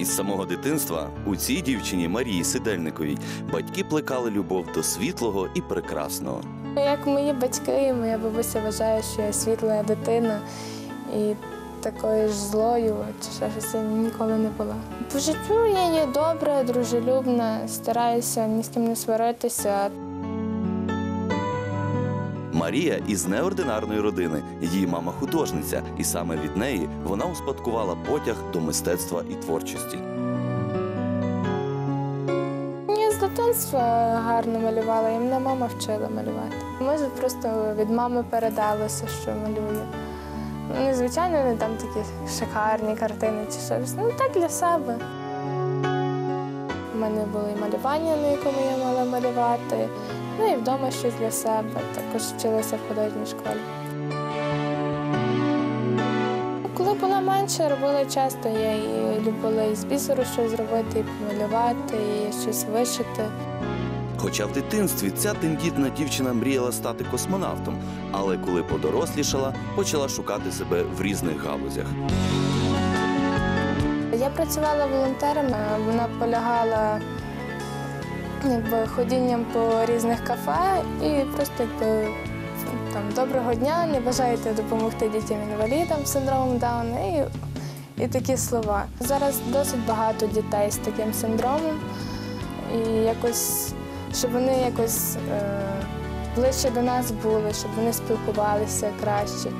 Із самого дитинства у цій дівчині Марії Сидельниковій батьки плекали любов до світлого і прекрасного. Як мої батьки, і моя бабуся вважає, що я світла дитина і такою ж злою, чи ще щось ніколи не була. По життю я є добра, дружелюбна, стараюся ні з ким не сваритися. Марія із неординарної родини. Її мама художниця, і саме від неї вона успадкувала потяг до мистецтва і творчості. Я з дитинства гарно малювала, і мене мама вчила малювати. Може, просто від мами передалося, що малюю. Ну, звичайно, не там такі шикарні картини чи щось. Ну так для себе. У мене було і малювання, на якому я мала малювати. Ну і вдома щось для себе. Також вчилася в художній школі. Коли була менша, робила часто. Я і любила і з бісеру щось зробити, і помалювати, і щось вишити. Хоча в дитинстві ця тендітна дівчина мріяла стати космонавтом, але коли подорослішала, почала шукати себе в різних галузях. Я працювала волонтером, е, вона полягала якби, ходінням по різних кафе і просто якби там доброго дня, не бажаєте допомогти дітям-інвалідам з синдромом Дауна і, і такі слова. Зараз досить багато дітей з таким синдромом, і якось, щоб вони якось е, ближче до нас були, щоб вони спілкувалися краще.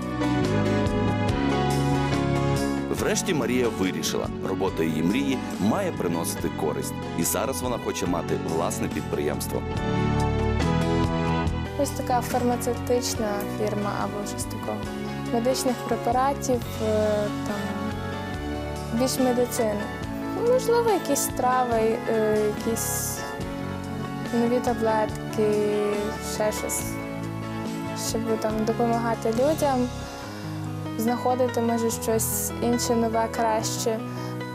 Врешті Марія вирішила, робота її мрії має приносити користь, і зараз вона хоче мати власне підприємство. Ось така фармацевтична фірма або щось такого. Медичних препаратів, е, там, більш медицини. Ну, Можливо, якісь трави, е, якісь нові таблетки, ще щось, щоб там допомагати людям, знаходити може щось інше нове, краще.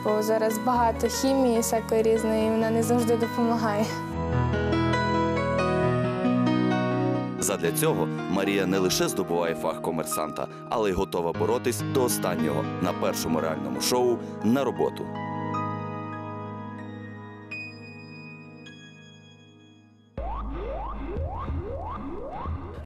Бо зараз багато хімії всякої різної, і вона не завжди допомагає. Задля цього Марія не лише здобуває фах комерсанта, але й готова боротись до останнього на першому реальному шоу на роботу.